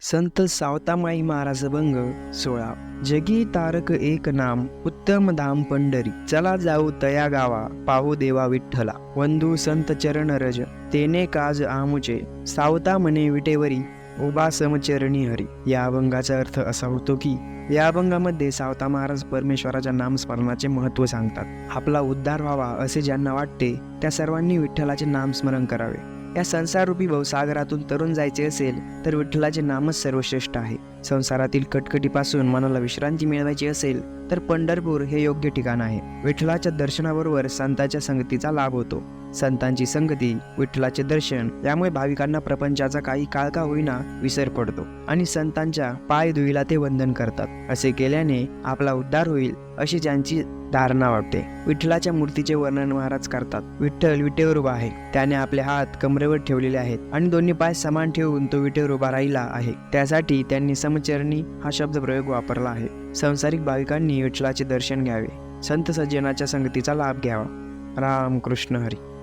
संत सावतामाई महाराज भंग सोळा. जगी तारक एक नाम उत्तम धाम पंढरी. चला जाऊ तया गावा पाहू देवा विठ्ठला. वंधू संत चरण रज तेने काज आमुचे. सावता म्हणे विटेवरी उभा समचरणी हरी. या अभंगाचा अर्थ असा होतो की या अभंगामध्ये सावता महाराज परमेश्वराच्या नामस्मरणाचे महत्त्व सांगतात. आपला उद्धार व्हावा असे ज्यांना वाटते त्या सर्वांनी विठ्ठलाचे नामस्मरण करावे. या संसाररूपी भवसागरातून तरुण जायचे असेल तर विठ्ठलाचे नामच सर्वश्रेष्ठ आहे. संसारातील कटकटीपासून मनाला विश्रांती मिळवायची असेल तर पंढरपूर हे योग्य ठिकाण आहे. विठ्ठलाच्या दर्शनाबरोबर संतांच्या संगतीचा लाभ होतो. संतांची संगती विठ्ठलाचे दर्शन यामुळे भाविकांना प्रपंचाचा काही काळ का होईना विसर पडतो आणि संतांच्या पाय धुईला ते वंदन करतात. असे केल्याने आपला उद्धार होईल अशी ज्यांची धारणा वाटते. विठ्ठलाच्या मूर्तीचे वर्णन महाराज करतात. विठ्ठल विटेवर उभा आहे. त्याने आपले हात कमरेवर ठेवलेले आहेत आणि दोन्ही पाय समान ठेवून तो विटेवर उभा राहिला आहे. त्यासाठी त्यांनी समचरणी हा शब्द प्रयोग वापरला आहे. संसारिक भाविकांनी विठ्ठलाचे दर्शन घ्यावे. संत सज्जनाच्या संगतीचा लाभ घ्यावा. राम कृष्ण हरी.